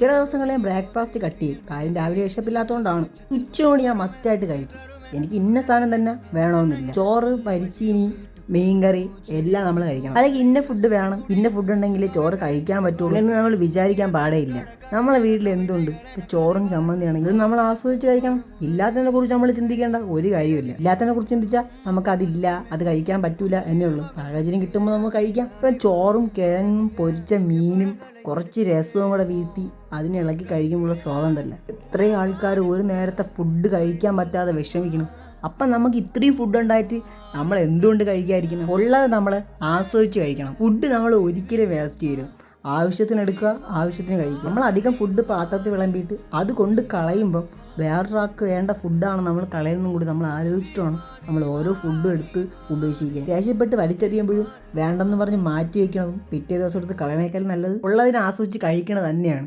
ചില ദിവസങ്ങളിൽ breakfast cut. ചെയ്യും കാര്യം രാവിലെ വിശപ്പില്ലാത്തതുകൊണ്ടാണ് ഉച്ചയോട് ഞാൻ മസ്റ്റായിട്ട് കഴിക്കും എനിക്ക് ഇന്ന സാധനം തന്നെ വേണമെന്നില്ല. ചോറ് പരിച്ചീനി മീൻകറി എല്ലാം നമ്മൾ കഴിക്കണം. അല്ലെങ്കിൽ ഇന്ന ഫുഡ് വേണം ഇന്ന ഫുഡ് ഉണ്ടെങ്കിൽ ചോറ് കഴിക്കാൻ പറ്റുള്ളൂ എന്ന് നമ്മൾ വിചാരിക്കാൻ പാടേയില്ല നമ്മളെ വീട്ടിൽ എന്തുണ്ട്? ചോറും ചമ്മന്തി ആണെങ്കിൽ നമ്മൾ ആസ്വദിച്ച് കഴിക്കണം. ഇല്ലാത്തതിനെ കുറിച്ച് നമ്മൾ ചിന്തിക്കേണ്ട ഒരു കാര്യമില്ല ഇല്ലാത്തതിനെ കുറിച്ച് ചിന്തിച്ചാൽ നമുക്ക് അതില്ല അത് കഴിക്കാൻ പറ്റൂല എന്നേ ഉള്ളൂ. സാഹചര്യം കിട്ടുമ്പോൾ നമുക്ക് കഴിക്കാം. ഇപ്പം ചോറും കിഴങ്ങും പൊരിച്ച മീനും കുറച്ച് രസവും കൂടെ വീഴ്ത്തി അതിനെ ഇളക്കി കഴിക്കുമ്പോൾ സ്വാദം ഉണ്ടല്ലോ എത്രയും ആൾക്കാർ ഒരു നേരത്തെ ഫുഡ് കഴിക്കാൻ പറ്റാതെ വിഷമിക്കണം. അപ്പം നമുക്ക് ഇത്രയും ഫുഡ് ഉണ്ടായിട്ട് നമ്മൾ എന്തുകൊണ്ട് കഴിക്കാതിരിക്കണം ഉള്ളത് നമ്മൾ ആസ്വദിച്ച് കഴിക്കണം. ഫുഡ് നമ്മൾ ഒരിക്കലും വേസ്റ്റ് ചെയ്യരുത്. ആവശ്യത്തിന് എടുക്കുക ആവശ്യത്തിന് കഴിക്കുക. നമ്മൾ അധികം ഫുഡ് പാത്രത്തിൽ വിളമ്പിയിട്ട് അത് കൊണ്ട് കളയുമ്പം വേറൊരാൾക്ക് വേണ്ട ഫുഡാണ് നമ്മൾ കളയുന്നതും കൂടി നമ്മൾ ആലോചിച്ചിട്ട് വേണം നമ്മൾ ഓരോ ഫുഡും എടുത്ത് ഉപേക്ഷിക്കുക ദേഷ്യപ്പെട്ട് വലിച്ചെറിയുമ്പോഴും വേണ്ടെന്ന് പറഞ്ഞ് മാറ്റി വയ്ക്കണതും പിറ്റേ ദിവസം എടുത്ത് കളയണേക്കാൾ നല്ലത് ഉള്ളതിനെ ആസ്വദിച്ച് കഴിക്കണത് തന്നെയാണ്.